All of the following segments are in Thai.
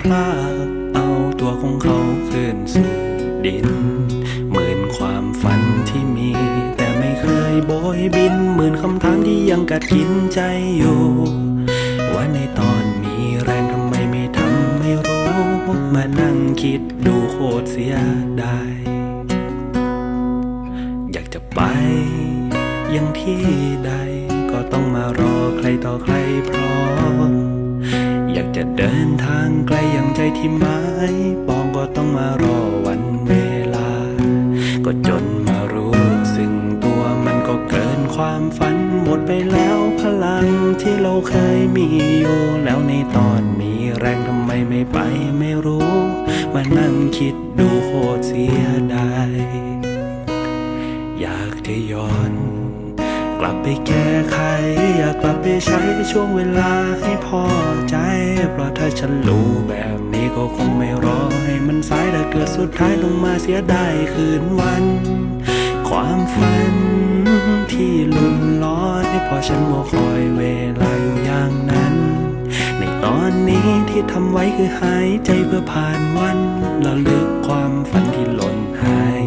พลากเอาตัวของเขาคืนสู่ดิน เหมื่นความฝันที่มี แต่ไม่เคยโบยบิน เหมื่นคำถามที่ยังกัดกินใจอยู่ ว่าในตอนมีแรงทำไมไม่ทำไม่รู้ มานั่งคิดดูโคตรเสียดายอยากจะไป ยังที่ใดก็ต้องมารอใครต่อใครพร้อม อยากจะเดินทางไกลอย่างใจที่หมายปองก็ต้องมารอวันเวลา ก็จนมารู้ซึ่งตัวมันก็เกินความฝันหมดไปแล้วพลังที่เราเคยมีอยู่ แล้วในตอนมีแรงทำไมไม่ไปไม่รู้ มานั่งคิดดูโคตรเสียดายอยากจะย้อน ลับไปแก้ไข อยากกลับไปใช้ช่วงเวลาให้พอใจ เพราะถ้าฉันรู้แบบนี้ก็คงไม่รอให้มันสายแต่เกิดสุดท้ายลงมาเสียดายคืนวัน ความฝันที่ลุนลอยเพราะฉันมัวคอยเวลาอยู่อย่างนั้น ในตอนนี้ที่ทำไว้คือหายใจเพื่อผ่านวันระลึกความฝันที่หล่นหาย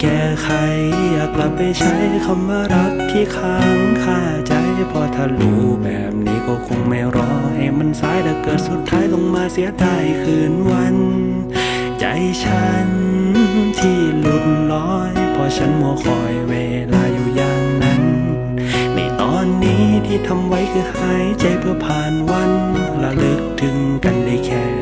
แก้ไข อยากกลับไปใช้คำว่ารักที่ค้างคาใจพอถ้ารู้แบบนี้ก็คงไม่รอให้มันสายแต่เกิดสุดท้ายต้องมาเสียดายคืนวัน ใจฉันที่หลุดลอยพราะฉันมัวคอยเวลาอยู่อย่างนั้น ในตอนนี้ที่ทำไว้คือหายใจเพื่อผ่านวันระลึกถึงกันได้แค่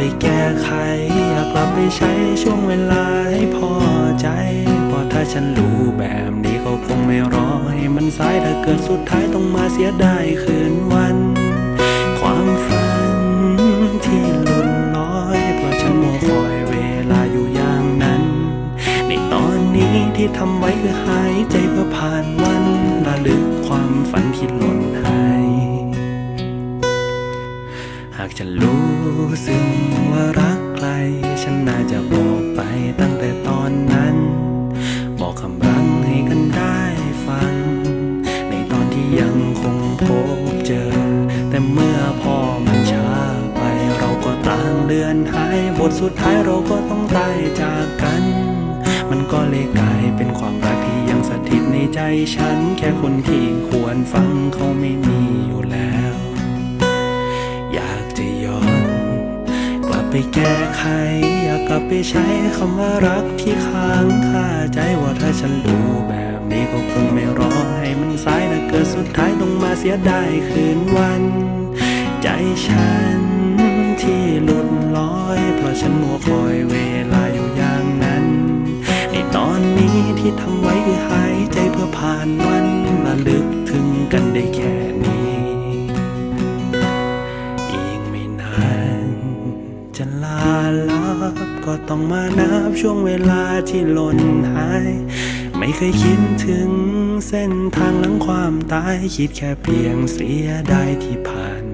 ไปแก้ไข อยากกลับไปใช้ช่วงเวลาให้พอใจ เพราะถ้าฉันรู้แบบนี้ก็คงไม่รอให้มันสายถ้าเกิดสุดท้ายต้องมาเสียดายคืนวัน ความฝันที่ลุดลอย เพราะฉันมัวคอยเวลาอยู่อย่างนั้น ในตอนนี้ที่ทำไว้คือหายใจเพื่อผ่านวันากฉันรู้ซึ่งว่ารักใคร ฉันน่าจะบอกไปตั้งแต่ตอนนั้น บอกคำรังให้กันได้ฟัง ในตอนที่ยังคงพบเจอ แต่เมื่อพอมันช้าไป เราก็ต่างเลือนหายบทสุดท้ายเราก็ต้องตายจากกัน มันก็เลยกลายเป็นความรักที่ยังสถิตในใจฉัน แค่คนที่ควรฟังเขาไม่มีอยู่แล้ว ไปแก้ไข อยากกลับไปใช้คำว่ารักที่ค้างคาใจว่าถ้าฉันรู้แบบนี้ก็คงไม่รอให้มันสายแต่เกิดสุดท้ายต้องมาเสียดายคืนวัน ใจฉันที่หลุดลอย เพราะฉันมัวคอยเวลาอยู่อย่างนั้น ในตอนนี้ที่ทำไว้คือหายใจเพื่อผ่านวันระลึกถึงกันได้แค่นี้ อีกไม่นาน ก็ต้องมานับช่วงเวลาที่หล่นหาย ไม่เคยคิดถึงเส้นทางหลังความตาย คิดแค่เพียงเสียดายที่ผ่าน